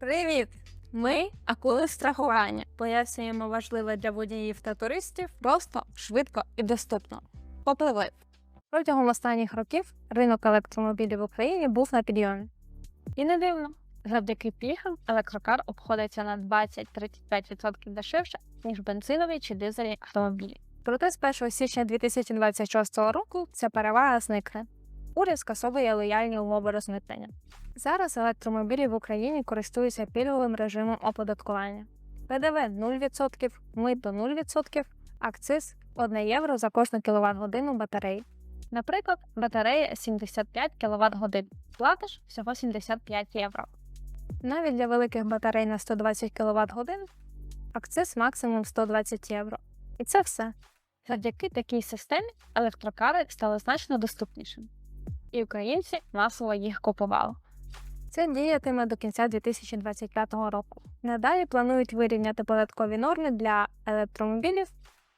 Привіт! Ми акули страхування. Пояснюємо важливе для водіїв та туристів просто, швидко і доступно. Попливли. Протягом останніх років ринок електромобілів в Україні був на підйомі. І не дивно. Завдяки пільгам електрокар обходиться на 20-35% дешевше, ніж бензинові чи дизельні автомобілі. Проте з 1 січня 2026 року ця перевага зникне. Уряд скасовує лояльні умови розмитнення. Зараз електромобілі в Україні користуються пільговим режимом оподаткування. ПДВ 0%, мито 0%, акциз 1 євро за кожну кВт годину батареї. Наприклад, батарея 75 кВт годин. Платиш всього 75 євро. Навіть для великих батарей на 120 кВт годин акциз максимум 120 євро. І це все. Завдяки такій системі електрокари стали значно доступнішими. І українці масово їх купували. Це діятиме до кінця 2025 року. Надалі планують вирівняти податкові норми для електромобілів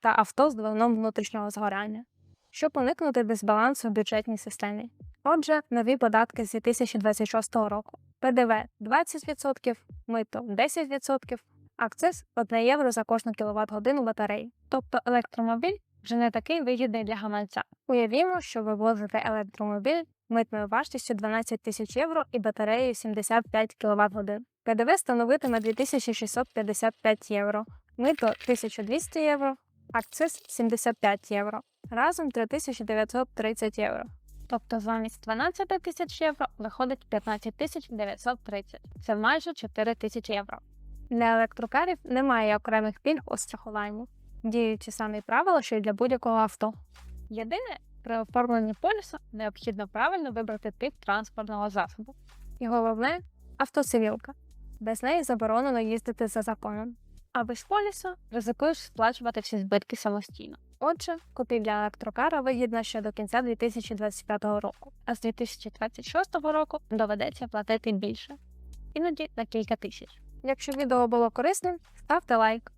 та авто з двигуном внутрішнього згорання, щоб уникнути дисбалансу в бюджетній системі. Отже, нові податки з 2026 року: ПДВ 20%, мито 10%, акциз 1 євро за кожну кВт годину батареї. Тобто електромобіль вже не такий вигідний для гаманця. Уявімо, що ви возите електромобіль митною вартістю 12 тисяч євро і батареєю 75 кВт годин. ПДВ становитиме 2655 євро, мито 1200 євро, акциз 75 євро. Разом 3930 євро. Тобто замість 12 тисяч євро виходить 15 тисяч 930. Це майже 4 тисячі євро. Для електрокарів немає окремих пільг у страхуванні. Діють ті самі правила, що й для будь-якого авто. Єдине, при оформленні полісу необхідно правильно вибрати тип транспортного засобу. І головне автоцивілка. Без неї заборонено їздити за законом. А без полісу ризикуєш сплачувати всі збитки самостійно. Отже, купівля електрокара вигідна ще до кінця 2025 року, а з 2026 року доведеться платити більше, іноді на кілька тисяч. Якщо відео було корисним, ставте лайк.